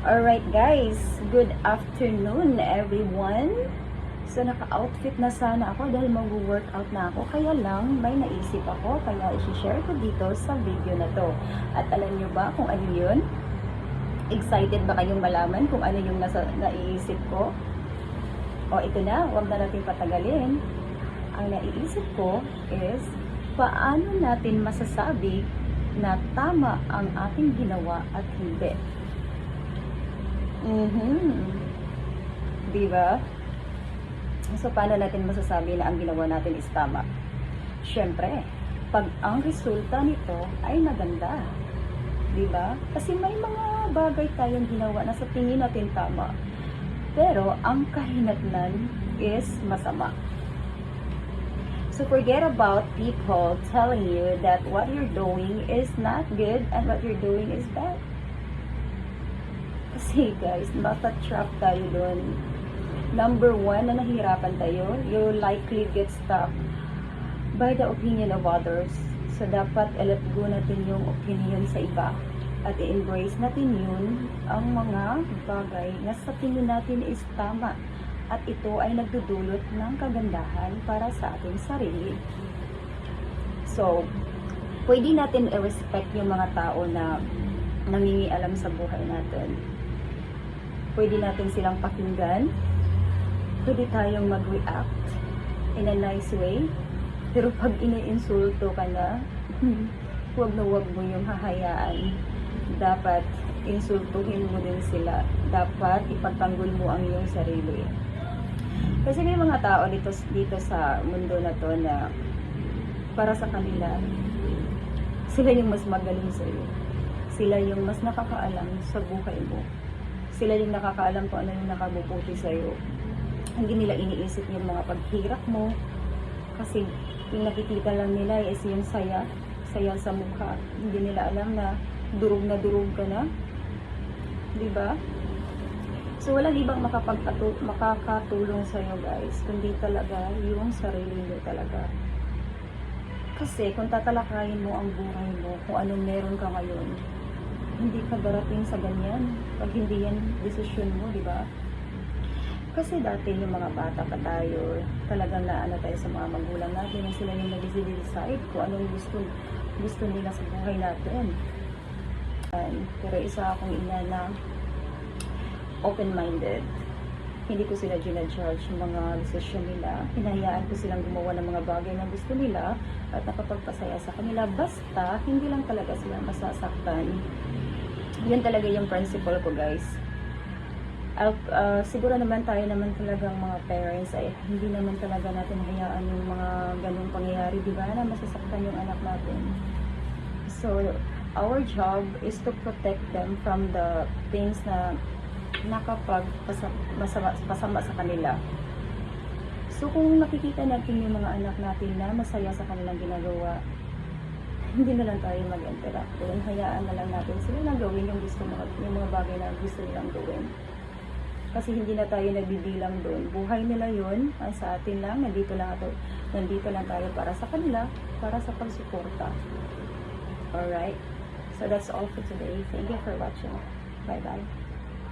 Alright guys, good afternoon everyone. So naka-outfit na sana ako dahil mag-workout na ako. Kaya lang may naisip ako kaya i-share ko dito sa video na to. At alam nyo ba kung ano yun? Excited ba kayong malaman kung ano yung nasa, naiisip ko? O ito na, huwag na natin patagalin. Ang naiisip ko is paano natin masasabi na tama ang ating ginawa at hindi. Mhm. Di ba? So, paano natin masasabi na ang ginawa natin is tama? Siyempre, pag ang resulta nito ay maganda. Di ba? Kasi may mga bagay tayong ginawa na sa tingin natin tama. Pero, ang kahinatnan is masama. So, forget about people telling you that what you're doing is not good and what you're doing is bad. Kasi guys, baka trap tayo doon. Number one, na nahihirapan tayo, you likely get stuck by the opinion of others. So, dapat i-let go natin yung opinion sa iba at i-embrace natin yun ang mga bagay na sa tingin natin is tama at ito ay nagdudulot ng kagandahan para sa ating sarili. So, pwede natin i-respect yung mga tao na nangingialam sa buhay natin. Pwede natin silang pakinggan. Pwede tayong mag-react in a nice way. Pero pag iniinsulto ka na, huwag na huwag mo yung hahayaan. Dapat insultuhin mo din sila. Dapat ipagtanggol mo ang iyong sarili. Kasi may mga tao dito, dito sa mundo na to na para sa kanila, sila yung mas magaling sa iyo. Sila yung mas nakakaalam sa buhay mo. Sila yung nakakaalam kung ano yung nakabubuti sa iyo. Hindi nila iniisip yung mga paghirap mo. Kasi yung nakikita lang nila is yung saya, saya sa mukha. Hindi nila alam na durog na durog ka na. Di ba? So, walang ibang makapagpatu- makakatulong sa iyo guys, kundi talaga yung sarili mo talaga. Kasi kung tatalakayin mo ang buhay mo, kung anong meron ka ngayon, hindi ka darating sa ganyan pag hindi yan desisyon mo, di ba? Kasi dati yung mga bata pa tayo, talagang naano tayo sa mga magulang natin na sila yung nag-decide kung anong gusto, gusto nila sa buhay natin. And, pero isa akong ina na open-minded. Hindi ko sila ginajudge yung mga desisyon nila. Hinahayaan ko silang gumawa ng mga bagay na gusto nila at nakapagpasaya sa kanila. Basta, hindi lang talaga sila masasaktan. Yan talaga yung principle ko, guys. Al- ah, siguro naman tayo naman talagang mga parents ay hindi naman talaga natin hayaan yung mga ganung pangyayari, di ba? Na masasaktan yung anak natin. So, our job is to protect them from the things na nakapag masama, masama sa kanila. So, kung nakikita natin yung mga anak natin na masaya sa kanilang ginagawa, hindi na lang tayo mag-interact doon. Hayaan na lang natin sila na gawin yung gusto mga, yung mga bagay na gusto nilang gawin. Kasi hindi na tayo nagbibilang doon. Buhay nila yun. Ang sa atin lang, nandito lang, ato, nandito lang tayo para sa kanila, para sa pagsuporta. Alright? So that's all for today. Thank you for watching. Bye-bye.